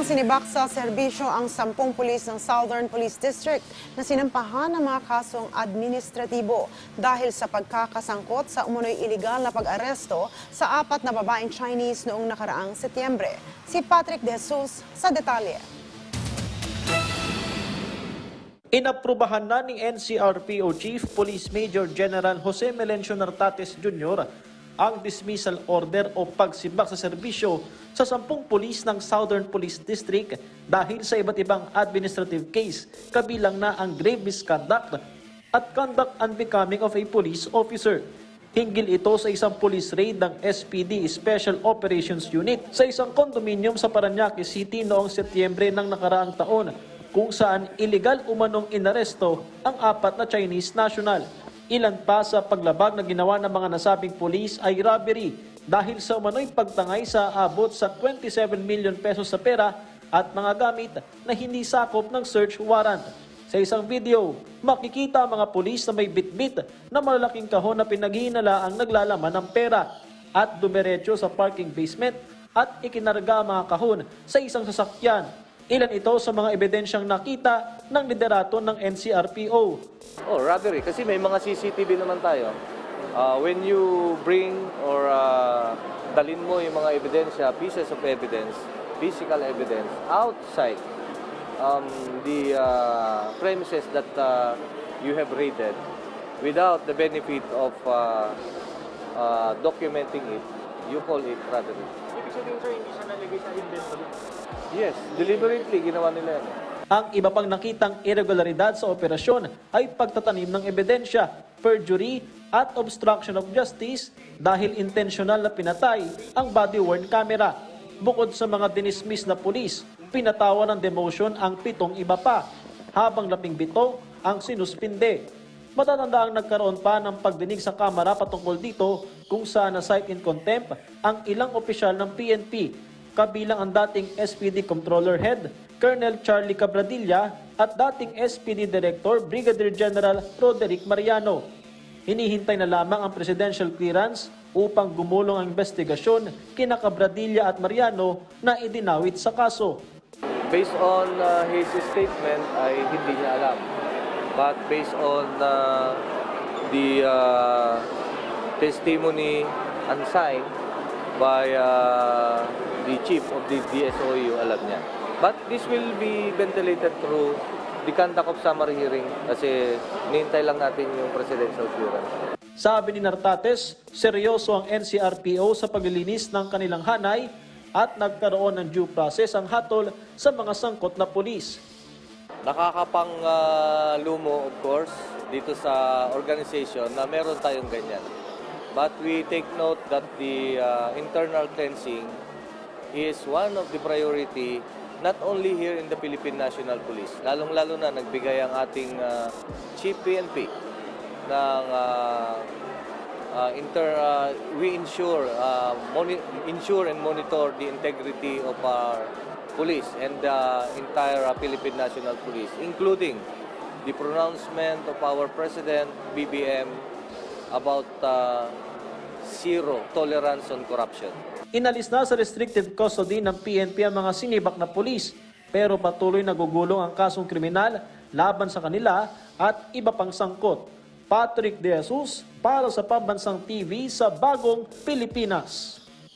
Tuluyang sinibak sa serbisyo ang sampung pulis ng Southern Police District na sinampahan ng mga kasong administratibo dahil sa pagkakasangkot sa umunoy iligal na pag-aresto sa apat na babaeng Chinese noong nakaraang Setyembre. Si Patrick De Jesus sa detalye. Inaprubahan na ni NCRPO Chief Police Major General Jose Melencio Nartates Jr. ang dismissal order o pagsibak sa serbisyo sa sampung pulis ng Southern Police District dahil sa iba't ibang administrative case kabilang na ang grave misconduct at conduct unbecoming of a police officer. Hinggil ito sa isang police raid ng SPD Special Operations Unit sa isang kondominium sa Paranaque City noong Setyembre ng nakaraang taon kung saan illegal umanong inaresto ang apat na Chinese national. Ilan pa sa paglabag na ginawa ng mga nasabing pulis ay robbery dahil sa umano'y pagtangay sa abot sa 27 million pesos sa pera at mga gamit na hindi sakop ng search warrant. Sa isang video, makikita ang mga pulis na may bitbit na malalaking kahon na pinaghihinala ang naglalaman ng pera at dumiretso sa parking basement at ikinarga ang mga kahon sa isang sasakyan. Ilan ito sa mga ebidensyang nakita ng liderato ng NCRPO. Oh, robbery. Kasi may mga CCTV naman tayo. Uh, when you bring or uh, dalin mo yung mga ebidensya, pieces of evidence, physical evidence, outside um, the uh, premises that uh, you have raided, without the benefit of uh, uh, documenting it, you call it robbery. Ibig sabihin sir, hindi siya nalagay sa inventory. Yes, deliberately ginawa nila yan. Ang iba pang nakitang irregularidad sa operasyon ay pagtatanim ng ebidensya, perjury at obstruction of justice dahil intentional na pinatay ang body-worn camera. Bukod sa mga dinismiss na pulis, pinatawa ng demotion ang pitong iba pa, habang labing bito ang sinuspinde. Matatanda ang nagkaroon pa ng pagdinig sa Kamara patungkol dito kung saan na cite in contempt ang ilang opisyal ng PNP kabilang ang dating SPD Controller Head, Colonel Charlie Cabradilla at dating SPD Director Brigadier General Roderick Mariano. Hinihintay na lamang ang presidential clearance upang gumulong ang investigasyon kina Cabradilla at Mariano na idinawit sa kaso. Based on uh, his statement ay hindi niya alam. But based on uh, the uh, testimony unsigned by uh, chief of the DSOU, alam niya. But this will be ventilated through the conduct of summary hearing kasi nintay lang natin yung presidential clearance. Sabi ni Nartates, seryoso ang NCRPO sa paglilinis ng kanilang hanay at nagkaroon ng due process ang hatol sa mga sangkot na pulis. Nakakapang uh, lumo, of course, dito sa organization na meron tayong ganyan. But we take note that the uh, internal cleansing is one of the priority not only here in the Philippine National Police. Lalong-lalo na nagbigay ang ating uh, Chief PNP ng uh, uh, inter, uh, we ensure, uh, ensure and monitor the integrity of our police and the entire uh, Philippine National Police, including the pronouncement of our President, BBM, about uh, zero tolerance on corruption. Inalis na sa restrictive custody ng PNP ang mga sinibak na pulis pero patuloy nagugulong ang kasong kriminal laban sa kanila at iba pang sangkot. Patrick De Jesus para sa Pambansang TV sa Bagong Pilipinas.